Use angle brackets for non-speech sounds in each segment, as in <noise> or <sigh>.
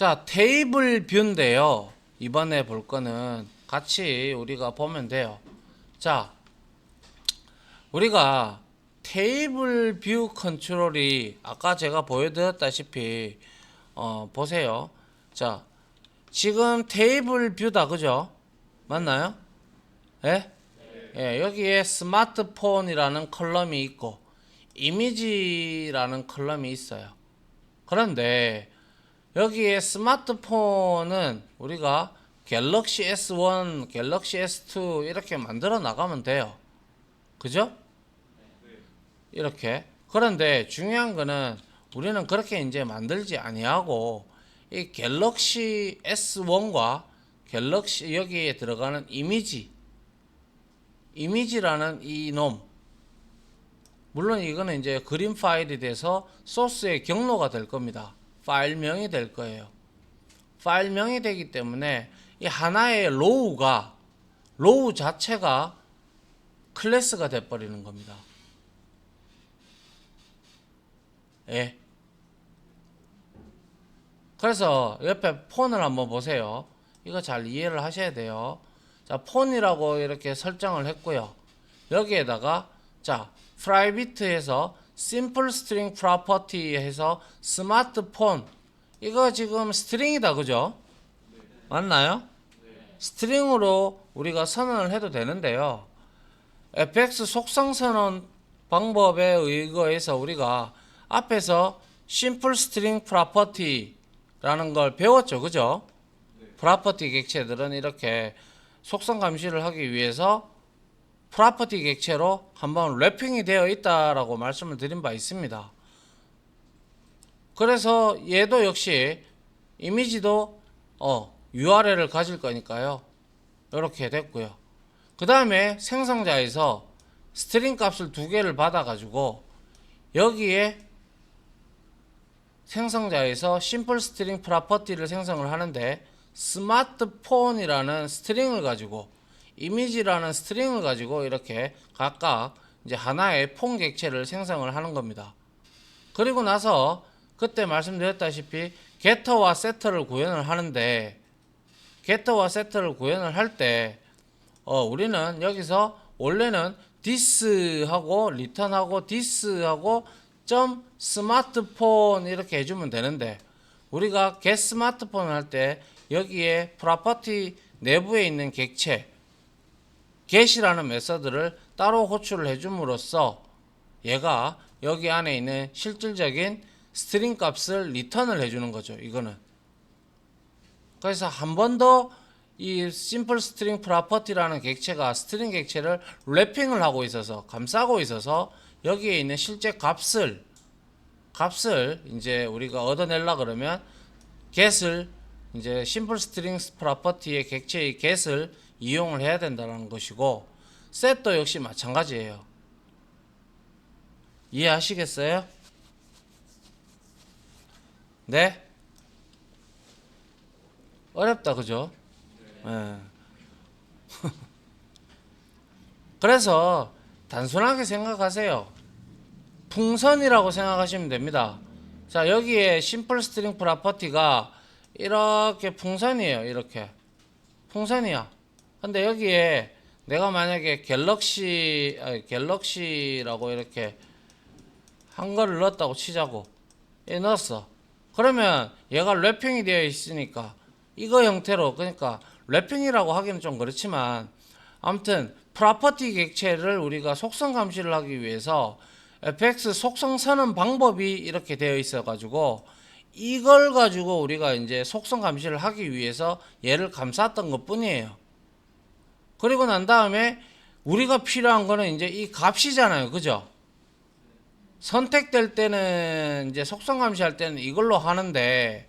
자, 테이블 뷰인데요. 이번에 볼 거는 같이 우리가 보면 돼요. 자, 우리가 테이블 뷰 컨트롤이 아까 제가 보여드렸다시피 어, 보세요. 자, 지금 테이블 뷰다 그죠? 맞나요? 예? 예, 여기에 스마트폰이라는 컬럼이 있고 이미지라는 컬럼이 있어요. 그런데 여기에 스마트폰은 우리가 갤럭시 S1, 갤럭시 S2 이렇게 만들어 나가면 돼요. 그죠? 이렇게. 그런데 중요한 거는 우리는 그렇게 이제 만들지 아니하고 이 갤럭시 S1과 갤럭시 여기에 들어가는 이미지 이미지라는 이놈 물론 이거는 이제 그림 파일이 돼서 소스의 경로가 될 겁니다. 파일명이 될 거예요. 파일명이 되기 때문에 이 하나의 로우가 로우 자체가 클래스가 돼 버리는 겁니다. 예. 그래서 옆에 폰을 한번 보세요. 이거 잘 이해를 하셔야 돼요. 자, 폰이라고 이렇게 설정을 했고요. 여기에다가 자, 프라이빗에서 심플 스트링 프로퍼티 해서 스마트폰 이거 지금 스트링이다. 그죠? 맞나요? 스트링으로 우리가 선언을 해도 되는데요. fx 속성 선언 방법에 의거해서 우리가 앞에서 심플 스트링 프로퍼티라는 걸 배웠죠. 그죠? 프로퍼티 객체들은 이렇게 속성 감시를 하기 위해서 프로퍼티 객체로 한번 랩핑이 되어 있다라고 말씀을 드린 바 있습니다. 그래서 얘도 역시 이미지도 어, URL을 가질 거니까요. 이렇게 됐고요. 그 다음에 생성자에서 스트링 값을 두 개를 받아가지고 여기에 생성자에서 심플 스트링 프로퍼티를 생성을 하는데 스마트폰이라는 스트링을 가지고 이미지라는 스트링을 가지고 이렇게 각각 이제 하나의 폰 객체를 생성을 하는 겁니다. 그리고 나서 그때 말씀드렸다시피 gett와 set를 구현을 하는데 gett와 set를 구현을 할때 어, 우리는 여기서 원래는 this하고 return하고 this하고 점 스마트폰 이렇게 해주면 되는데 우리가 get 스마트폰 을 할 때 여기에 프로퍼티 내부에 있는 객체 get이라는 메서드를 따로 호출을 해줌으로써 얘가 여기 안에 있는 실질적인 스트링 값을 리턴을 해주는 거죠. 이거는. 그래서 한 번 더 이 심플 스트링 프로퍼티라는 객체가 스트링 객체를 랩핑을 하고 있어서 감싸고 있어서 여기에 있는 실제 값을 값을 이제 우리가 얻어내려 그러면 get을 이제 심플 스트링 프로퍼티의 객체의 get을 이용을 해야 된다는 것이고 set도 역시 마찬가지예요. 이해하시겠어요? 네? 어렵다 그죠? 예. <laughs> 그래서 단순하게 생각하세요. 풍선이라고 생각하시면 됩니다. 자, 여기에 심플 스트링 프로퍼티가 이렇게 풍선이에요. 이렇게. 풍선이야. 근데 여기에 내가 만약에 갤럭시 아니, 갤럭시라고 이렇게 한 거를 넣었다고 치자고. 예, 넣었어. 그러면 얘가 랩핑이 되어 있으니까 이거 형태로 그러니까 랩핑이라고 하기는 좀 그렇지만 아무튼 프로퍼티 객체를 우리가 속성 감시를 하기 위해서 fx 속성 서는 방법이 이렇게 되어 있어 가지고 이걸 가지고 우리가 이제 속성 감시를 하기 위해서 얘를 감쌌던 것 뿐이에요. 그리고 난 다음에 우리가 필요한 거는 이제 이 값이잖아요. 그죠? 선택될 때는 이제 속성 감시할 때는 이걸로 하는데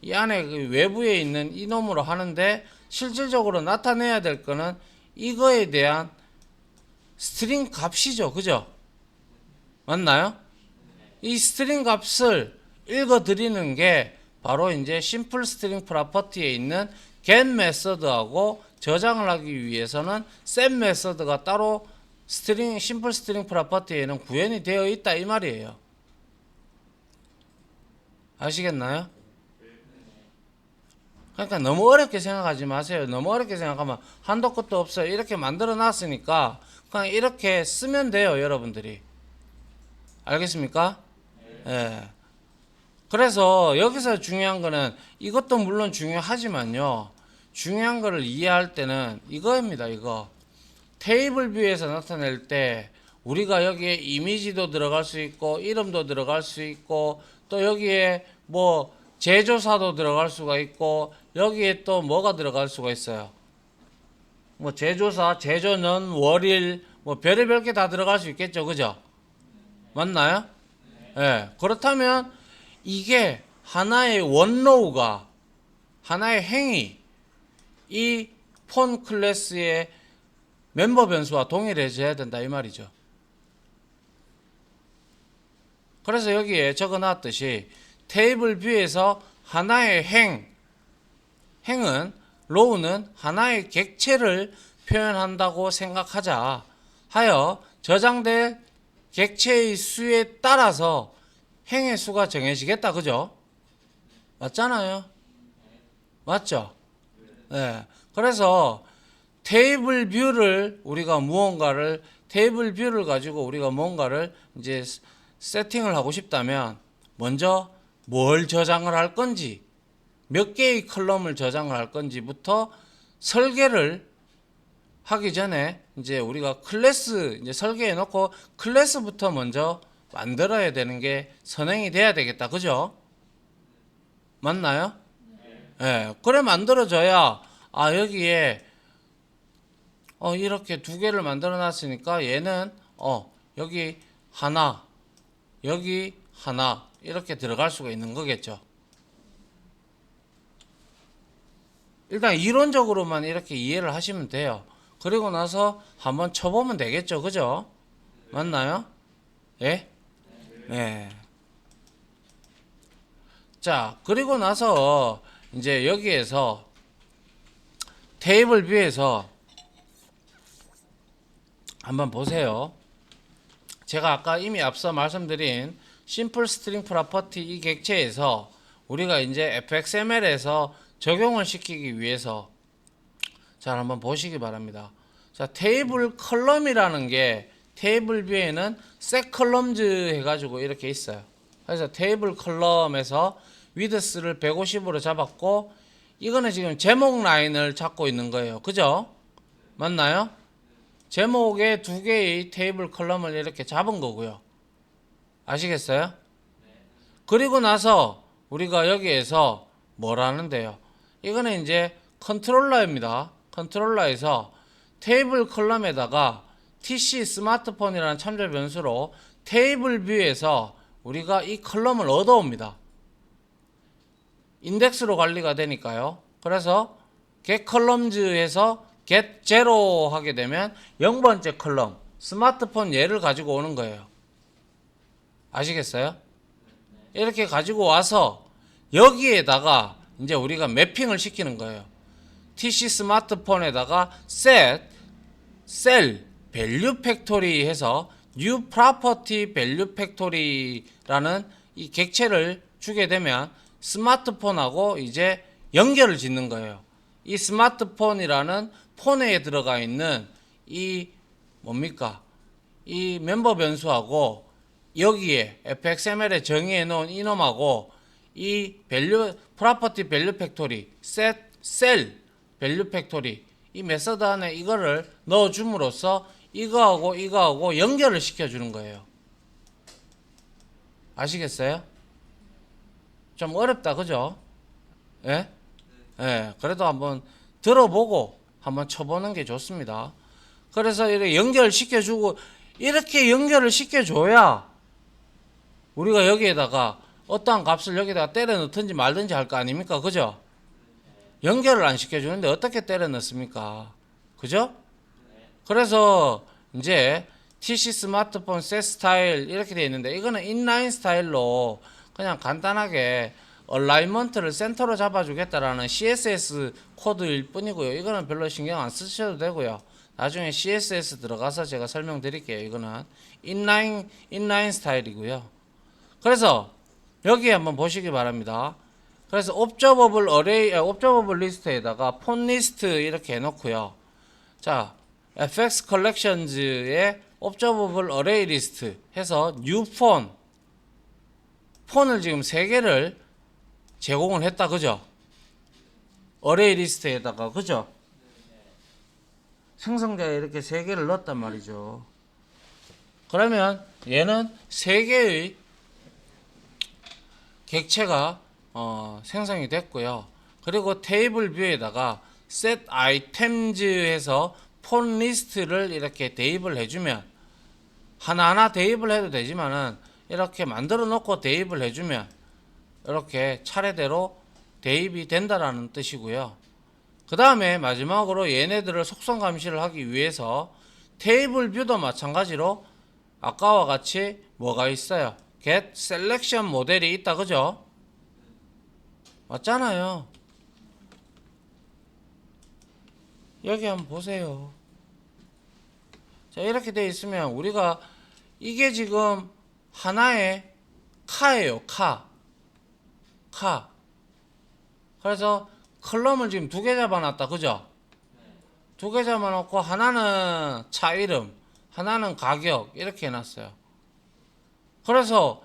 이 안에 그 외부에 있는 이놈으로 하는데 실질적으로 나타내야 될 거는 이거에 대한 스트링 값이죠. 그죠? 맞나요? 이 스트링 값을 읽어 드리는 게 바로 이제 심플 스트링 프로퍼티에 있는 get 메서드하고 저장을 하기 위해서는 set 메서드가 따로 스트링 심플 스트링 프로퍼티에는 구현이 되어 있다 이 말이에요. 아시겠나요? 그러니까 너무 어렵게 생각하지 마세요. 너무 어렵게 생각하면 한도 끝도 없어요. 이렇게 만들어 놨으니까 그냥 이렇게 쓰면 돼요, 여러분들이. 알겠습니까? 예. 그래서 여기서 중요한 거는 이것도 물론 중요하지만요. 중요한 거를 이해할 때는 이거입니다, 이거. 테이블 뷰에서 나타낼 때 우리가 여기에 이미지도 들어갈 수 있고 이름도 들어갈 수 있고 또 여기에 뭐 제조사도 들어갈 수가 있고 여기에 또 뭐가 들어갈 수가 있어요. 뭐 제조사, 제조년, 월일 뭐 별의별 게 다 들어갈 수 있겠죠. 그죠? 맞나요? 예. 그렇다면 이게 하나의 원로우가 하나의 행위 이 폰 클래스의 멤버 변수와 동일해져야 된다 이 말이죠. 그래서 여기에 적어놨듯이 테이블 뷰에서 하나의 행, 행은 로우는 하나의 객체를 표현한다고 생각하자 하여 저장될 객체의 수에 따라서 행의 수가 정해지겠다 그죠? 맞잖아요. 맞죠? 네. 그래서 테이블 뷰를 우리가 무언가를 테이블 뷰를 가지고 우리가 뭔가를 이제 스- 세팅을 하고 싶다면 먼저 뭘 저장을 할 건지 몇 개의 컬럼을 저장을 할 건지부터 설계를 하기 전에 이제 우리가 클래스 이제 설계해 놓고 클래스부터 먼저 만들어야 되는 게 선행이 돼야 되겠다. 그죠? 맞나요? 예. 그래 만들어져야 아 여기에 어 이렇게 두 개를 만들어 놨으니까 얘는 어 여기 하나 여기 하나 이렇게 들어갈 수가 있는 거겠죠. 일단 이론적으로만 이렇게 이해를 하시면 돼요. 그리고 나서 한번 쳐보면 되겠죠. 그죠? 맞나요? 예? 네. 자, 그리고 나서 이제 여기에서 테이블 뷰에서 한번 보세요. 제가 아까 이미 앞서 말씀드린 심플 스트링 프로퍼티 이 객체에서 우리가 이제 fxml에서 적용을 시키기 위해서 자 한번 보시기 바랍니다. 자 테이블 컬럼이라는 게 테이블 뷰에는 색 컬럼즈 해가지고 이렇게 있어요. 그래서 테이블 컬럼에서 위드스를 150으로 잡았고 이거는 지금 제목 라인을 잡고 있는 거예요. 그죠? 맞나요? 제목에 두 개의 테이블 컬럼을 이렇게 잡은 거고요. 아시겠어요? 그리고 나서 우리가 여기에서 뭘 하는데요? 이거는 이제 컨트롤러입니다. 컨트롤러에서 테이블 컬럼에다가 TC 스마트폰이라는 참조 변수로 테이블 뷰에서 우리가 이 컬럼을 얻어옵니다. 인덱스로 관리가 되니까요. 그래서 get columns에서 get zero 하게 되면 0번째 컬럼 스마트폰 얘를 가지고 오는 거예요. 아시겠어요? 이렇게 가지고 와서 여기에다가 이제 우리가 매핑을 시키는 거예요. TC 스마트폰에다가 set cell factory 해서 new property value factory라는 이 객체를 주게 되면 스마트폰하고 이제 연결을 짓는 거예요. 이 스마트폰이라는 폰에 들어가 있는 이 뭡니까? 이 멤버 변수하고 여기에 fxml에 정의해 놓은 이놈하고 이 밸류 프로퍼티 밸류 팩토리 cell 밸류 팩토리 이 메서드 안에 이거를 넣어 줌으로써 이거하고 이거하고 연결을 시켜 주는 거예요. 아시겠어요? 좀 어렵다 그죠? 예? 예. 그래도 한번 들어보고 한번 쳐보는 게 좋습니다. 그래서 이렇게 연결시켜 주고 이렇게 연결을 시켜 줘야 우리가 여기에다가 어떠한 값을 여기다가 때려 넣든지 말든지 할 거 아닙니까? 그죠? 연결을 안 시켜주는데 어떻게 때려 넣습니까? 그죠? 그래서 이제 TC 스마트폰 셋 스타일 이렇게 되어 있는데 이거는 인라인 스타일로 그냥 간단하게 얼라이먼트를 센터로 잡아주겠다라는 CSS 코드일 뿐이고요. 이거는 별로 신경 안 쓰셔도 되고요. 나중에 CSS 들어가서 제가 설명드릴게요. 이거는 인라인 인라인 스타일이고요. 그래서 여기 한번 보시기 바랍니다. 그래서 옵저버블 어레이, 아, 옵저버블 리스트에다가 폰 리스트 이렇게 해 놓고요. 자, FX 컬렉션즈의 옵저버블 어레이 리스트 해서 뉴 폰, 폰을 지금 세 개를 제공을 했다, 그죠? 어레이 리스트에다가, 그죠? 생성자에 이렇게 세 개를 넣었단 말이죠. 그러면 얘는 세 개의 객체가 어, 생성이 됐고요. 그리고 테이블 뷰에다가 set items 해서 폰 리스트를 이렇게 대입을 해주면 하나하나 대입을 해도 되지만은 이렇게 만들어 놓고 대입을 해주면 이렇게 차례대로 대입이 된다라는 뜻이고요. 그 다음에 마지막으로 얘네들을 속성 감시를 하기 위해서 테이블 뷰도 마찬가지로 아까와 같이 뭐가 있어요? get selection 모델이 있다 그죠? 맞잖아요. 여기 한번 보세요. 자, 이렇게 돼 있으면 우리가 이게 지금 하나의 카예요, 카. 카. 그래서 컬럼을 지금 두 개 잡아놨다, 그죠? 두 개 잡아놓고 하나는 차 이름, 하나는 가격 이렇게 해놨어요. 그래서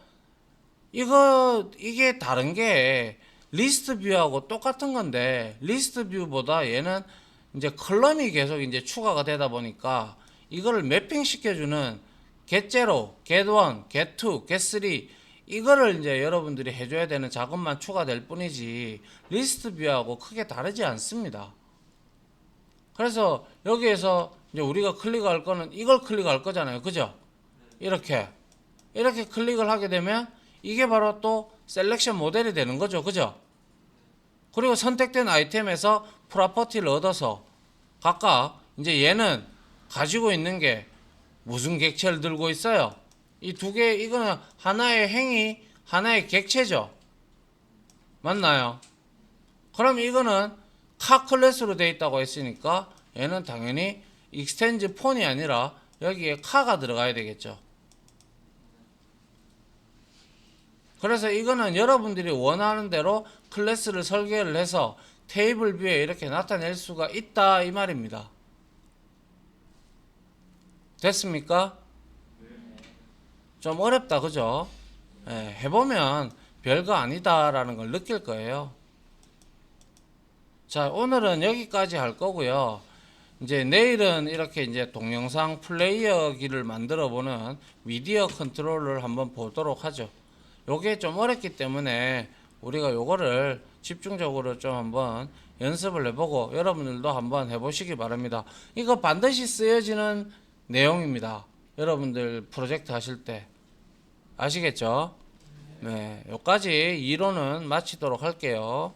이거 이게 다른 게 리스트 뷰하고 똑같은 건데 리스트 뷰보다 얘는 이제 컬럼이 계속 이제 추가가 되다 보니까 이거를 매핑 시켜주는 get 0, get 1, get 2, get 3 이거를 이제 여러분들이 해줘야 되는 작업만 추가될 뿐이지 리스트 뷰하고 크게 다르지 않습니다. 그래서 여기에서 이제 우리가 클릭할 거는 이걸 클릭할 거잖아요. 그죠? 이렇게. 이렇게 클릭을 하게 되면 이게 바로 또 셀렉션 모델이 되는 거죠. 그죠? 그리고 선택된 아이템에서 프로퍼티를 얻어서 각각 이제 얘는 가지고 있는 게 무슨 객체를 들고 있어요? 이 두 개, 이거는 하나의 행위, 하나의 객체죠. 맞나요? 그럼 이거는 카 클래스로 되어 있다고 했으니까 얘는 당연히 익스텐즈 폰이 아니라 여기에 카가 들어가야 되겠죠. 그래서 이거는 여러분들이 원하는 대로 클래스를 설계를 해서 테이블 뷰에 이렇게 나타낼 수가 있다 이 말입니다. 됐습니까? 좀 어렵다 그죠? 예, 해보면 별거 아니다라는 걸 느낄 거예요. 자 오늘은 여기까지 할 거고요. 이제 내일은 이렇게 이제 동영상 플레이어기를 만들어 보는 미디어 컨트롤을 한번 보도록 하죠. 요게 좀 어렵기 때문에 우리가 요거를 집중적으로 좀 한번 연습을 해보고 여러분들도 한번 해보시기 바랍니다. 이거 반드시 쓰여지는 내용입니다. 여러분들 프로젝트 하실 때 아시겠죠? 네, 여기까지 이론은 마치도록 할게요.